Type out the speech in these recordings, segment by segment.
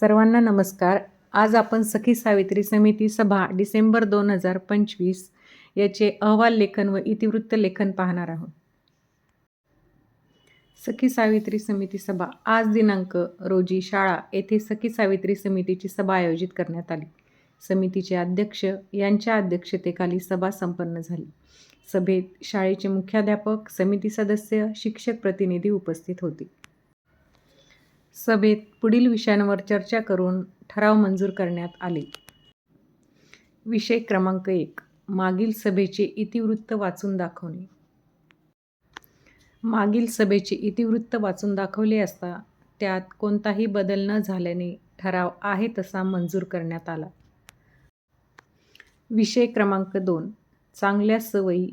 सर्वांना नमस्कार. आज आपण सखी सावित्री समिती सभा डिसेंबर दोन हजार पंचवीस याचे अहवाल लेखन व इतिवृत्त लेखन पाहणार आहोत. सखी सावित्री समिती सभा आज दिनांक रोजी शाळा येथे सखी सावित्री समितीची सभा आयोजित करण्यात आली. समितीचे अध्यक्ष यांच्या अध्यक्षतेखाली सभा संपन्न झाली. सभेत शाळेचे मुख्याध्यापक समिती सदस्य शिक्षक प्रतिनिधी उपस्थित होते. सभेत पुढील विषयांवर चर्चा करून ठराव मंजूर करण्यात आले. विषय क्रमांक एक मागील सभेचे इतिवृत्त वाचून दाखवणे. मागील सभेचे इतिवृत्त वाचून दाखवले असता त्यात कोणताही बदल न झाल्याने ठराव आहे तसा मंजूर करण्यात आला. विषय क्रमांक दोन चांगल्या सवयी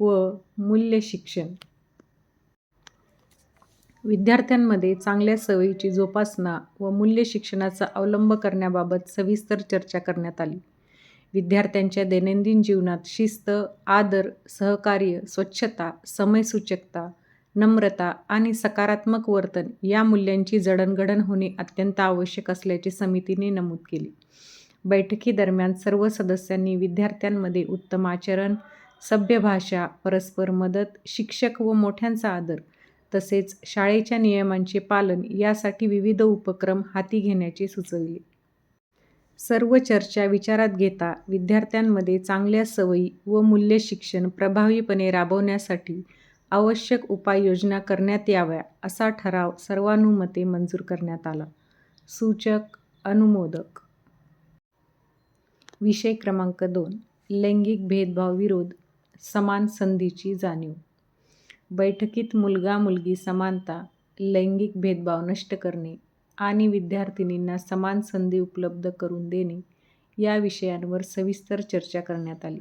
व मूल्य शिक्षण. विद्यार्थ्यांमध्ये चांगल्या सवयीची जोपासना व मूल्य शिक्षणाचा अवलंब करण्याबाबत सविस्तर चर्चा करण्यात आली. विद्यार्थ्यांच्या दैनंदिन जीवनात शिस्त आदर सहकार्य स्वच्छता समयसूचकता नम्रता आणि सकारात्मक वर्तन या मूल्यांची जडणघडण होणे अत्यंत आवश्यक असल्याचे समितीने नमूद केले. बैठकीदरम्यान सर्व सदस्यांनी विद्यार्थ्यांमध्ये उत्तम आचरण सभ्य भाषा परस्पर मदत शिक्षक व मोठ्यांचा आदर तसेच शाळेच्या नियमांचे पालन यासाठी विविध उपक्रम हाती घेण्याचे सुचविले. सर्व चर्चा विचारात घेता विद्यार्थ्यांमध्ये चांगल्या सवयी व मूल्य शिक्षण प्रभावीपणे राबवण्यासाठी आवश्यक उपाययोजना करण्यात याव्या असा ठराव सर्वानुमते मंजूर करण्यात आला. सूचक अनुमोदक. विषय क्रमांक दोन. लैंगिक भेदभाव विरोध. समान संधीची जाणीव. बैठकीत मुलगा मुलगी समानता लैंगिक भेदभाव नष्ट करणे आणि विद्यार्थिनींना समान संधी उपलब्ध करून देणे या विषयांवर सविस्तर चर्चा करण्यात आली.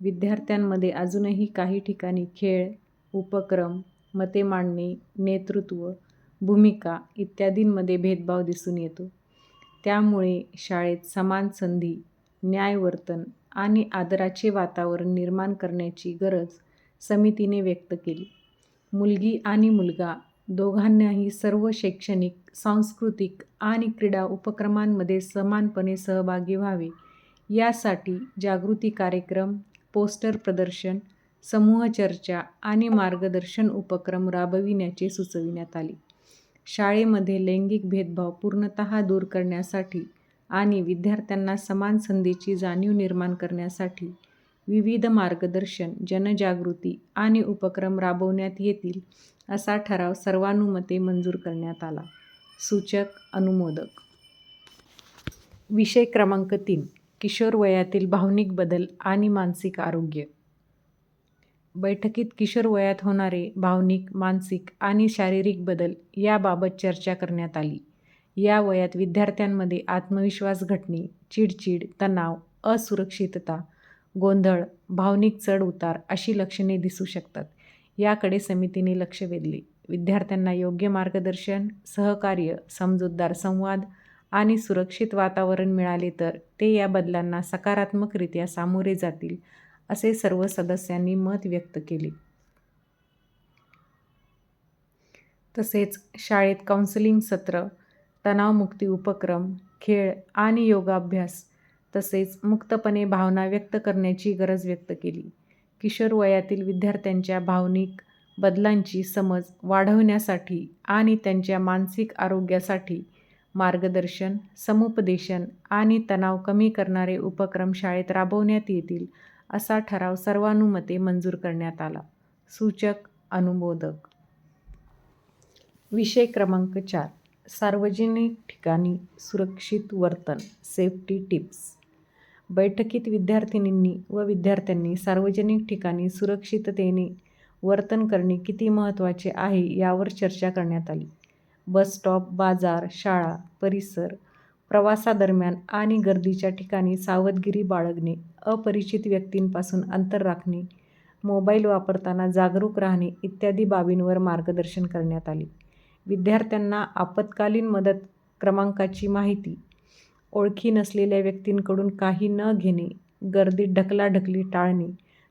विद्यार्थ्यांमध्ये अजूनही काही ठिकाणी खेळ उपक्रम मते मांडणे नेतृत्व भूमिका इत्यादींमध्ये भेदभाव दिसून येतो. त्यामुळे शाळेत समान संधी न्यायवर्तन आणि आदराचे वातावरण निर्माण करण्याची गरज समितीने व्यक्त केली. मुलगी आणि मुलगा दोघांनाही सर्व शैक्षणिक सांस्कृतिक आणि क्रीडा उपक्रमांमध्ये समानपणे सहभागी व्हावे. यासाठी जागृती कार्यक्रम पोस्टर प्रदर्शन समूह चर्चा आणि मार्गदर्शन उपक्रम राबविण्याचे सुचविण्यात आले. शाळेमध्ये लैंगिक भेदभाव पूर्णतः दूर करण्यासाठी आणि विद्यार्थ्यांना समान संधीची जाणीव निर्माण करण्यासाठी विविध मार्गदर्शन जनजागृती आणि उपक्रम राबवण्यात येतील असा ठराव सर्वानुमते मंजूर करण्यात आला. सूचक अनुमोदक. विषय क्रमांक तीन किशोर वयातील भावनिक बदल आणि मानसिक आरोग्य. बैठकीत किशोर वयात होणारे भावनिक मानसिक आणि शारीरिक बदल याबाबत चर्चा करण्यात आली. या वयात विद्यार्थ्यांमध्ये आत्मविश्वास घटणे चिडचिड तणाव असुरक्षितता गोंधळ भावनिक चढ उतार अशी लक्षणे दिसू शकतात. याकडे समितीने लक्ष वेधले. विद्यार्थ्यांना योग्य मार्गदर्शन सहकार्य समजूतदार संवाद आणि सुरक्षित वातावरण मिळाले तर ते या बदलांना सकारात्मकरित्या सामोरे जातील असे सर्व सदस्यांनी मत व्यक्त केले. तसेच शाळेत काउन्सिलिंग सत्र तणावमुक्ती उपक्रम खेळ आणि योगाभ्यास तसेच मुक्तपणे भावना व्यक्त करण्याची गरज व्यक्त केली. किशोर वयातील विद्यार्थ्यांच्या भावनिक बदलांची समज वाढवण्यासाठी आणि त्यांच्या मानसिक आरोग्यासाठी मार्गदर्शन समुपदेशन आणि तणाव कमी करणारे उपक्रम शाळेत राबवण्यात येतील असा ठराव सर्वानुमते मंजूर करण्यात आला. सूचक अनुमोदक. विषय क्रमांक चार. सार्वजनिक ठिकाणी सुरक्षित वर्तन. Safety tips. बैठकीत विद्यार्थिनींनी व विद्यार्थ्यांनी सार्वजनिक ठिकाणी सुरक्षिततेने वर्तन करणे किती महत्त्वाचे आहे यावर चर्चा करण्यात आली. बस स्टॉप बाजार शाळा परिसर प्रवासादरम्यान आणि गर्दीच्या ठिकाणी सावधगिरी बाळगणे अपरिचित व्यक्तींपासून अंतर राखणे मोबाईल वापरताना जागरूक राहणे इत्यादी बाबींवर मार्गदर्शन करण्यात आले. विद्यार्थ्यांना आपत्कालीन मदत क्रमांकाची माहिती ओळखी नसलेल्या व्यक्तींकडून काही न घेणे गर्दीत ढकलाढकली टाळणे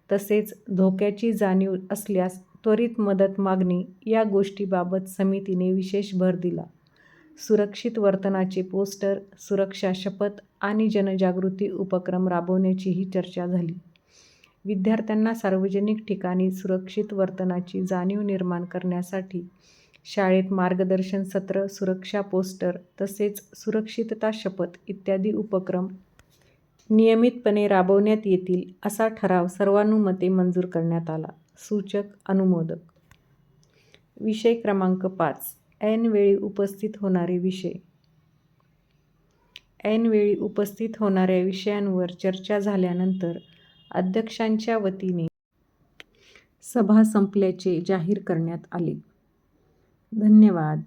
तसेच धोक्याची जाणीव असल्यास त्वरित मदत मागणे या गोष्टीबाबत समितीने विशेष भर दिला. सुरक्षित वर्तनाचे पोस्टर सुरक्षा शपथ आणि जनजागृती उपक्रम राबवण्याचीही चर्चा झाली. विद्यार्थ्यांना सार्वजनिक ठिकाणी सुरक्षित वर्तनाची जाणीव निर्माण करण्यासाठी शाळेत मार्गदर्शन सत्र सुरक्षा पोस्टर तसेच सुरक्षितता शपथ इत्यादी उपक्रम नियमितपणे राबवण्यात येतील असा ठराव सर्वानुमते मंजूर करण्यात आला. सूचक अनुमोदक. विषय क्रमांक पाच. ऐनवेळी उपस्थित होणारे विषय. ऐनवेळी उपस्थित होणाऱ्या विषयांवर चर्चा झाल्यानंतर अध्यक्षांच्या वतीने सभा संपल्याचे जाहीर करण्यात आले. धन्यवाद.